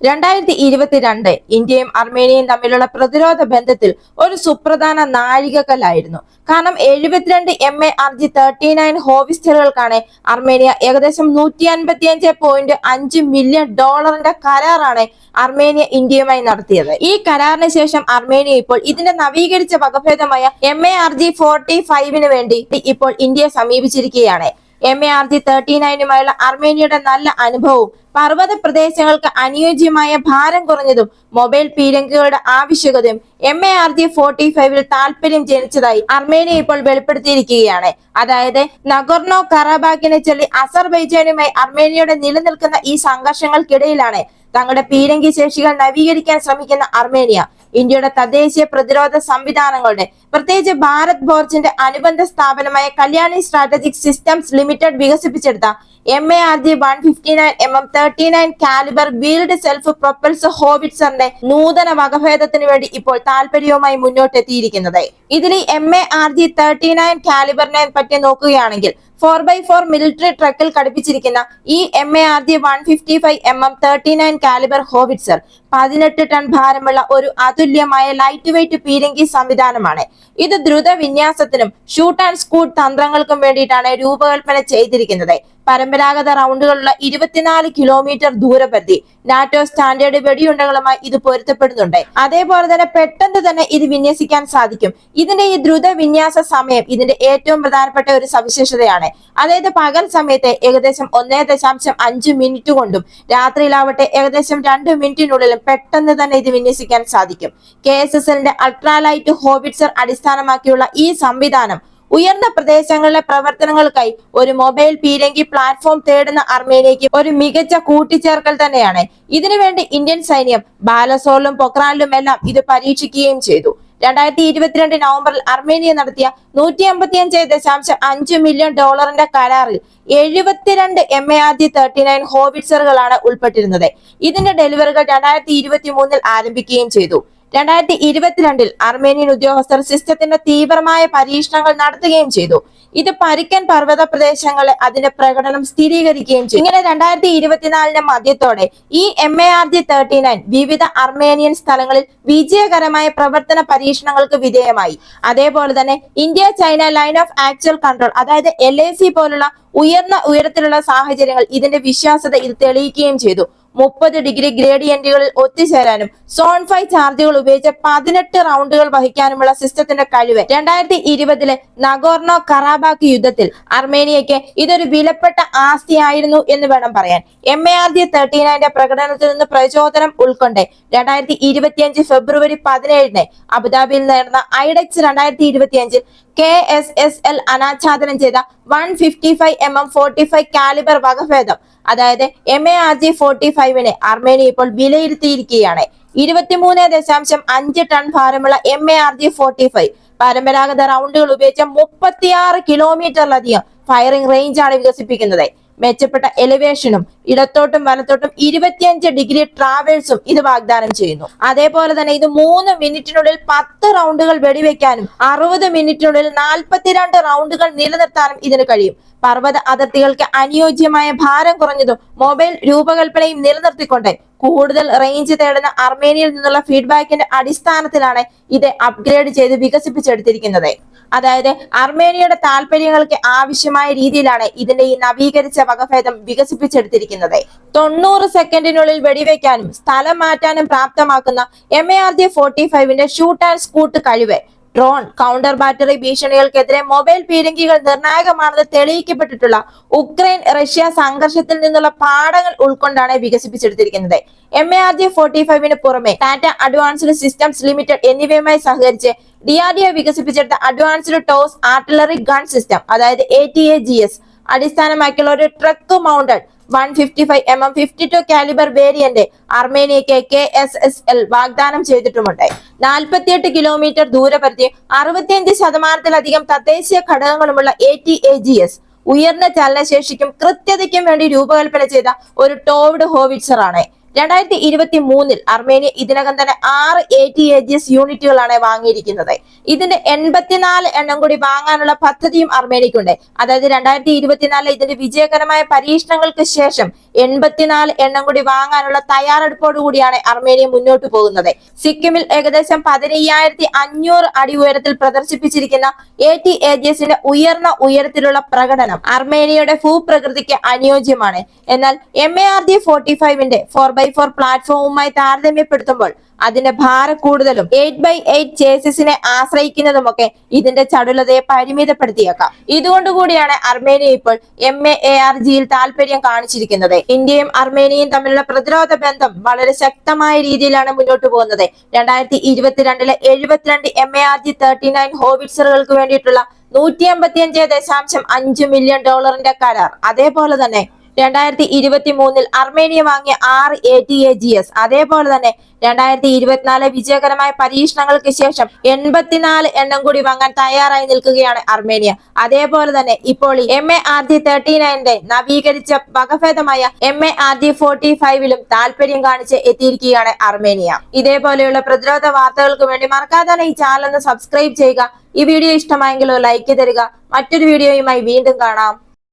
രണ്ടായിരത്തി ഇരുപത്തിരണ്ട് ഇന്ത്യയും അർമേനിയയും തമ്മിലുള്ള പ്രതിരോധ ബന്ധത്തിൽ ഒരു സുപ്രധാന നാഴികക്കല്ലായിരുന്നു. കാരണം എഴുപത്തിരണ്ട് M A R G thirty nine ഹോവിസ്റ്ററുകൾക്കാണ് Armenia ഏകദേശം നൂറ്റി അൻപത്തി അഞ്ച് പോയിന്റ് അഞ്ച് മില്യൺ ഡോളറിന്റെ കരാറാണ് അർമേനിയ ഇന്ത്യയുമായി നടത്തിയത്. ഈ കരാറിന് ശേഷം അർമേനിയ ഇപ്പോൾ ഇതിന്റെ നവീകരിച്ച വകഭേദമായ M A R G forty ഫൈവിന് വേണ്ടി ഇപ്പോൾ ഇന്ത്യയെ സമീപിച്ചിരിക്കുകയാണ്. M A R G thirty നയനുമായുള്ള അർമേനിയയുടെ നല്ല അനുഭവവും പർവത പ്രദേശങ്ങൾക്ക് അനുയോജ്യമായ ഭാരം കുറഞ്ഞതും മൊബൈൽ പീരങ്കികളുടെ ആവശ്യകതയും M A R G forty ഫൈവിൽ താല്പര്യം ജനിച്ചതായി അർമേനിയ ഇപ്പോൾ വെളിപ്പെടുത്തിയിരിക്കുകയാണ്. അതായത് നഗോർണോ കറാബാക്കിനെ ചൊല്ലി അസർബൈജാനുമായി അർമേനിയയുടെ നിലനിൽക്കുന്ന ഈ സംഘർഷങ്ങൾക്കിടയിലാണ് തങ്ങളുടെ പീരങ്കി ശേഷികൾ നവീകരിക്കാൻ ശ്രമിക്കുന്ന അർമേനിയ. ഇന്ത്യയുടെ തദ്ദേശീയ പ്രതിരോധ സംവിധാനങ്ങളുടെ പ്രത്യേകിച്ച് ഭാരത് ബോർജിന്റെ അനുബന്ധ സ്ഥാപനമായ കല്യാണി സ്ട്രാറ്റജിക് സിസ്റ്റംസ് ലിമിറ്റഡ് വികസിപ്പിച്ചെടുത്ത M A R G one fifty nine M M thirty nine calibre wheeled self propelled ഹോവിറ്റ്സറിന്റെ നൂതന വകഭേദത്തിന് വേണ്ടി ഇപ്പോൾ താല്പര്യവുമായി മുന്നോട്ടെത്തിയിരിക്കുന്നത്. ഇതിൽ M A R G thirty nine കാലിബറിനെ പറ്റി നോക്കുകയാണെങ്കിൽ ഫോർ ബൈ ഫോർ മിലിറ്ററി ട്രക്കിൽ ഘടിപ്പിച്ചിരിക്കുന്ന ഈ M A R G one fifty five M M thirty nine calibre howitzer പതിനെട്ട് ടൺ ഭാരമുള്ള ഒരു അതുല്യമായ ലൈറ്റ് വെയിറ്റ് പീരങ്കി സംവിധാനമാണ്. ഇത് ദ്രുത വിന്യാസത്തിനും ഷൂട്ട് ആൻഡ് സ്കൂട്ട് തന്ത്രങ്ങൾക്കും വേണ്ടിയിട്ടാണ് രൂപകൽപ്പന ചെയ്തിരിക്കുന്നത്. പരമ്പരാഗത റൗണ്ടുകളുള്ള ഇരുപത്തിനാല് കിലോമീറ്റർ ദൂരപരിധി നാറ്റോ സ്റ്റാൻഡേർഡ് വെടിയുണ്ടകളുമായി ഇത് പൊരുത്തപ്പെടുന്നുണ്ട്. അതേപോലെ തന്നെ പെട്ടെന്ന് തന്നെ ഇത് വിന്യസിക്കാൻ സാധിക്കും. ഇതിന്റെ ഈ ദ്രുത വിന്യാസ സമയം ഇതിന്റെ ഏറ്റവും പ്രധാനപ്പെട്ട ഒരു സവിശേഷതയാണ്. അതായത് പകൽ സമയത്ത് ഏകദേശം ഒന്നേ ദശാംശം അഞ്ച് മിനിറ്റ് കൊണ്ടും രാത്രിയിലാവട്ടെ ഏകദേശം രണ്ട് മിനിറ്റിനുള്ളിലും പെട്ടെന്ന് തന്നെ ഇത് വിന്യസിക്കാൻ സാധിക്കും. കെ എസ് എസ് എല്ലിന്റെ അൾട്രാലൈറ്റ് ഹോബിറ്റ്സർ അടിസ്ഥാനമാക്കിയുള്ള ഈ സംവിധാനം ഉയർന്ന പ്രദേശങ്ങളിലെ പ്രവർത്തനങ്ങൾക്കായി ഒരു മൊബൈൽ പീരങ്കി പ്ലാറ്റ്ഫോം തേടുന്ന അർമേനിയയ്ക്ക് ഒരു മികച്ച കൂട്ടിച്ചേർക്കൽ തന്നെയാണ്. ഇതിനുവേണ്ടി ഇന്ത്യൻ സൈന്യം ബാലസോറിലും പൊക്രാനിലും എല്ലാം ഇത് പരീക്ഷിക്കുകയും ചെയ്തു. രണ്ടായിരത്തി ഇരുപത്തിരണ്ട് നവംബറിൽ അർമേനിയ നടത്തിയ നൂറ്റി അമ്പത്തിയഞ്ച് ദശാംശം അഞ്ച് മില്യൺ ഡോളറിന്റെ കരാറിൽ എഴുപത്തിരണ്ട് M A R G thirty nine ഹോവിറ്റ്സറുകളാണ് ഉൾപ്പെട്ടിരുന്നത്. ഇതിന്റെ ഡെലിവറികൾ രണ്ടായിരത്തി ഇരുപത്തി മൂന്നിൽ ആരംഭിക്കുകയും ചെയ്തു. രണ്ടായിരത്തി ഇരുപത്തിരണ്ടിൽ അർമേനിയൻ ഉദ്യോഗസ്ഥർ സിസ്റ്റത്തിന്റെ തീവ്രമായ പരീക്ഷണങ്ങൾ നടത്തുകയും ചെയ്തു. ഇത് പരിക്കൻ പർവത പ്രദേശങ്ങളെ അതിന്റെ പ്രകടനം സ്ഥിരീകരിക്കുകയും ചെയ്തു. ഇങ്ങനെ രണ്ടായിരത്തി ഇരുപത്തിനാലിന്റെ മധ്യത്തോടെ ഈ M A R G thirty nine വിവിധ അർമേനിയൻ സ്ഥലങ്ങളിൽ വിജയകരമായ പ്രവർത്തന പരീക്ഷണങ്ങൾക്ക് വിധേയമായി. അതേപോലെ തന്നെ India China line of actual control അതായത് എൽ പോലുള്ള ഉയർന്ന ഉയരത്തിലുള്ള സാഹചര്യങ്ങൾ ഇതിന്റെ വിശ്വാസത ഇത് തെളിയിക്കുകയും ചെയ്തു. മുപ്പത് ഡിഗ്രി ഗ്രേഡിയന്റുകളിൽ ഒത്തിച്ചേരാനും സോൺ ഫൈവ് ചാർജുകൾ ഉപയോഗിച്ച് പതിനെട്ട് റൗണ്ടുകൾ വഹിക്കാനുമുള്ള സിസ്റ്റത്തിന്റെ കഴിവ്. രണ്ടായിരത്തി ഇരുപതിലെ നഗോർണോ കറാബാക്ക് യുദ്ധത്തിൽ അർമേനിയയ്ക്ക് ഇതൊരു വിലപ്പെട്ട ആസ്തിയായിരുന്നു എന്ന് വേണം പറയാൻ. M A R G thirty നയന്റെ പ്രകടനത്തിൽ നിന്ന് പ്രചോദനം ഉൾക്കൊണ്ട് രണ്ടായിരത്തി ഇരുപത്തിയഞ്ച് ഫെബ്രുവരി പതിനേഴിന് അബുദാബിയിൽ നടന്ന ഐഡക്സ് രണ്ടായിരത്തി ഇരുപത്തിയഞ്ചിൽ കെ എസ് എസ് എൽ അനാച്ഛാദനം ചെയ്ത one fifty five M M forty five calibre വകഭേദം. അതായത് M A R G forty ഫൈവിനെ Armenia ഇപ്പോൾ വിലയിരുത്തിയിരിക്കുകയാണ്. ഇരുപത്തിമൂന്ന് ദശാംശം അഞ്ച് ടൺ ഭാരമുള്ള M A R G forty five പരമ്പരാഗത റൗണ്ടുകൾ ഉപയോഗിച്ച മുപ്പത്തിയാറ് കിലോമീറ്ററിലധികം ഫയറിംഗ് റേഞ്ചാണ് വികസിപ്പിക്കുന്നത്. മെച്ചപ്പെട്ട എലിവേഷനും ഇടത്തോട്ടും വലത്തോട്ടും ഇരുപത്തിയഞ്ച് ഡിഗ്രി ട്രാവേഴ്സും ഇത് വാഗ്ദാനം ചെയ്യുന്നു. അതേപോലെ തന്നെ ഇത് മൂന്ന് മിനിറ്റിനുള്ളിൽ പത്ത് റൗണ്ടുകൾ വെടിവെക്കാനും അറുപത് മിനിറ്റിനുള്ളിൽ നാൽപ്പത്തിരണ്ട് റൗണ്ടുകൾ നിലനിർത്താനും ഇതിന് കഴിയും. പർവത അതിർത്തികൾക്ക് അനുയോജ്യമായ ഭാരം കുറഞ്ഞതും മൊബൈൽ രൂപകൽപ്പനയും നിലനിർത്തിക്കൊണ്ട് കൂടുതൽ റേഞ്ച് തേടുന്ന അർമേനിയയിൽ നിന്നുള്ള ഫീഡ്ബാക്കിന്റെ അടിസ്ഥാനത്തിലാണ് ഇത് അപ്ഗ്രേഡ് ചെയ്ത് വികസിപ്പിച്ചെടുത്തിരിക്കുന്നത്. അതായത് അർമേനിയയുടെ താല്പര്യങ്ങൾക്ക് ആവശ്യമായ രീതിയിലാണ് ഇതിന്റെ ഈ നവീകരിച്ച വകഭേദം വികസിപ്പിച്ചെടുത്തിരിക്കുന്നത്. തൊണ്ണൂറ് സെക്കൻഡിനുള്ളിൽ വെടിവെക്കാനും സ്ഥലം മാറ്റാനും പ്രാപ്തമാക്കുന്ന M A R G forty ഫൈവിന്റെ shoot and scoot കഴിവ് ഡ്രോൺ കൗണ്ടർ ബാറ്ററി ഭീഷണികൾക്കെതിരെ മൊബൈൽ പീരങ്കികൾ നിർണായകമാണെന്ന് തെളിയിക്കപ്പെട്ടിട്ടുള്ള ഉക്രൈൻ റഷ്യ സംഘർഷത്തിൽ നിന്നുള്ള പാഠങ്ങൾ ഉൾക്കൊണ്ടാണ് വികസിപ്പിച്ചെടുത്തിരിക്കുന്നത്. M A R G forty ഫൈവിന് പുറമെ ടാറ്റ അഡ്വാൻസ്ഡ് സിസ്റ്റംസ് ലിമിറ്റഡ് എന്നിവയുമായി സഹകരിച്ച് ഡി ആർ ഡി വികസിപ്പിച്ചെടുത്ത advanced towed artillery gun system അതായത് A T A G S അടിസ്ഥാനമാക്കിയുള്ള ഒരു truck mounted one fifty five M M fifty two calibre variant അർമേനിയയ്ക്ക് K S S L വാഗ്ദാനം ചെയ്തിട്ടുമുണ്ട്. നാൽപ്പത്തിയെട്ട് kilometre ദൂരപരിധി അറുപത്തിയഞ്ച് ശതമാനത്തിലധികം തദ്ദേശീയ ഘടകങ്ങളുമുള്ള A T A G S ഉയർന്ന ചലനശേഷിക്കും കൃത്യതയ്ക്കും വേണ്ടി രൂപകൽപ്പന ചെയ്ത ഒരു ടോവ്ഡ് ഹോവിറ്റ്സർ ആണ് രണ്ടായിരത്തി ഇരുപത്തി മൂന്നിൽ അർമേനിയ ഇതിനകം തന്നെ ആറ് A T A G S യൂണിറ്റുകളാണ് വാങ്ങിയിരിക്കുന്നത്. ഇതിന്റെ എൺപത്തിനാല് എണ്ണം കൂടി വാങ്ങാനുള്ള പദ്ധതിയും അർമേനിയക്കുണ്ട് അതായത് രണ്ടായിരത്തി ഇരുപത്തിനാലിൽ ഇതിന്റെ വിജയകരമായ പരീക്ഷണങ്ങൾക്ക് ശേഷം എൺപത്തിനാല് എണ്ണം കൂടി വാങ്ങാനുള്ള തയ്യാറെടുപ്പോടു കൂടിയാണ് അർമേനിയ മുന്നോട്ട് പോകുന്നത്. സിക്കിമിൽ ഏകദേശം പതിനയ്യായിരത്തി അഞ്ഞൂറ് അടി ഉയരത്തിൽ പ്രദർശിപ്പിച്ചിരിക്കുന്ന എ ടി എ ജി എസിന്റെ ഉയർന്ന ഉയരത്തിലുള്ള പ്രകടനം അർമേനിയയുടെ ഭൂപ്രകൃതിക്ക് അനുയോജ്യമാണ്. എന്നാൽ M A R G forty ഫൈവിന്റെ four by four പ്ലാറ്റ്ഫോമുമായി താരതമ്യപ്പെടുത്തുമ്പോൾ അതിന്റെ ഭാര കൂടുതലും എയ്റ്റ് ബൈ എയ്റ്റ് ചേസസിനെ ആശ്രയിക്കുന്നതുമൊക്കെ ഇതിന്റെ ചടുലതയെ പരിമിതപ്പെടുത്തിയേക്കാം. ഇതുകൊണ്ടുകൂടിയാണ് അർമേനിയ ഇപ്പോൾ എം എ എ ആർ ജിയിൽ താല്പര്യം കാണിച്ചിരിക്കുന്നത്. ഇന്ത്യയും അർമേനിയയും തമ്മിലുള്ള പ്രതിരോധ ബന്ധം വളരെ ശക്തമായ രീതിയിലാണ് മുന്നോട്ട് പോകുന്നത്. രണ്ടായിരത്തി ഇരുപത്തിരണ്ടിലെ എഴുപത്തിരണ്ട് M A R G thirty nine ഹോവിറ്റ്സറുകൾക്ക് വേണ്ടിയിട്ടുള്ള നൂറ്റി അമ്പത്തിയഞ്ച് ദശാംശം അഞ്ച് മില്യൺ ഡോളറിന്റെ കരാർ. അതേപോലെ തന്നെ രണ്ടായിരത്തി ഇരുപത്തി മൂന്നിൽ അർമേനിയ വാങ്ങിയ ആറ് A T A G S അതേപോലെ തന്നെ രണ്ടായിരത്തി ഇരുപത്തിനാല് വിജയകരമായ പരീക്ഷണങ്ങൾക്ക് ശേഷം എൺപത്തിനാല് എണ്ണം കൂടി വാങ്ങാൻ തയ്യാറായി നിൽക്കുകയാണ് അർമേനിയ. അതേപോലെ തന്നെ ഇപ്പോൾ M A R G thirty നയന്റെ നവീകരിച്ച വകഭേദമായ M A R G forty ഫൈവിലും താല്പര്യം കാണിച്ച് എത്തിയിരിക്കുകയാണ് അർമേനിയ. ഇതേപോലെയുള്ള പ്രതിരോധ വാർത്തകൾക്ക് വേണ്ടി മറക്കാതെ ഈ ചാനൽ ഒന്ന് സബ്സ്ക്രൈബ് ചെയ്യുക. ഈ വീഡിയോ ഇഷ്ടമായെങ്കിൽ ലൈക്ക് തരിക. മറ്റൊരു വീഡിയോയുമായി വീണ്ടും കാണാം.